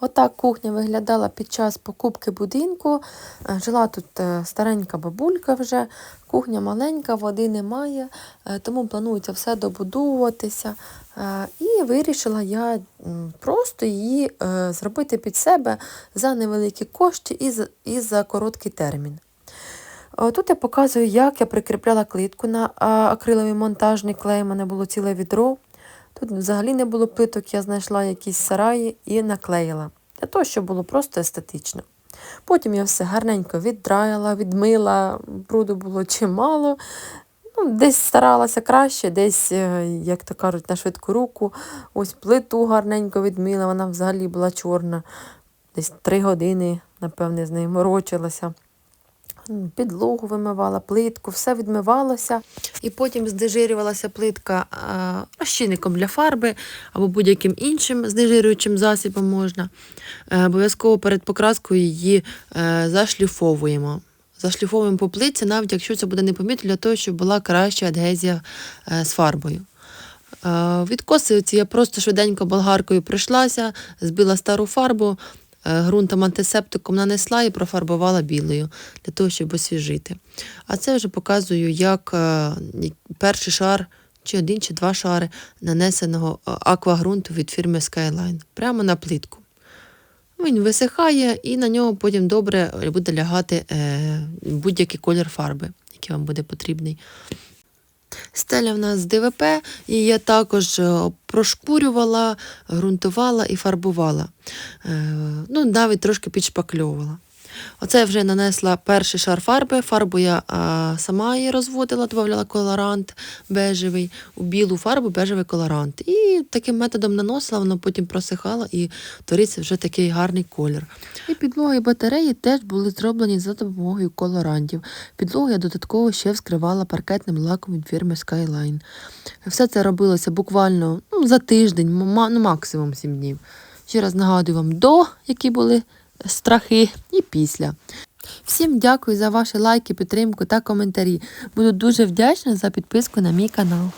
Отак кухня виглядала під час покупки будинку. Е, Жила тут е, старенька бабулька вже, кухня маленька, води немає, е, тому планується все добудовуватися. І вирішила я просто її зробити під себе за невеликі кошти і за, короткий термін. Тут я показую, як я прикріпляла клітку на акриловий монтажний клей. У мене було ціле відро. Тут взагалі не було плиток, я знайшла якісь сараї і наклеїла. Для того, щоб було просто естетично. Потім я все гарненько віддраяла, відмила, бруду було чимало. Ну, десь старалася краще, десь, е, як то кажуть, на швидку руку. Ось плиту гарненько відмила, вона взагалі була чорна. Десь три години, напевне, з нею морочилася. Підлогу вимивала, плитку, все відмивалося. І потім здежирювалася плитка розчинником для фарби або будь-яким іншим знежирюючим засібом можна. Е, Обов'язково перед покраскою її е, зашліфовуємо. Зашліфовуємо по плитці, навіть якщо це буде непомітно, для того, щоб була краща адгезія е, з фарбою. Е, Відкоси ці я просто швиденько болгаркою прийшлася, збила стару фарбу, е, ґрунтом антисептиком нанесла і профарбувала білою для того, щоб освіжити. А це вже показую, як е, перший шар, чи один, чи два шари нанесеного е, аквагрунту від фірми Skyline прямо на плитку. Він висихає, і на нього потім добре буде лягати е, будь-який колір фарби, який вам буде потрібний. Стеля в нас з ДВП, і я також е, прошкурювала, ґрунтувала і фарбувала. Е, Ну, навіть трошки підшпакльовувала. Оце я вже нанесла перший шар фарби. Фарбу я а, сама її розводила, додавала колорант бежевий, у білу фарбу бежевий колорант. І таким методом наносила, воно потім просихало і твориться вже такий гарний колір. І підлога і батареї теж були зроблені за допомогою колорантів. Підлогу я додатково ще вскривала паркетним лаком від фірми Skyline. Все це робилося буквально ну, за тиждень, ну, максимум 7 днів. Ще раз нагадую вам до, які були страхи, і після. Всім дякую за ваші лайки, підтримку та коментарі. Буду дуже вдячна за підписку на мій канал.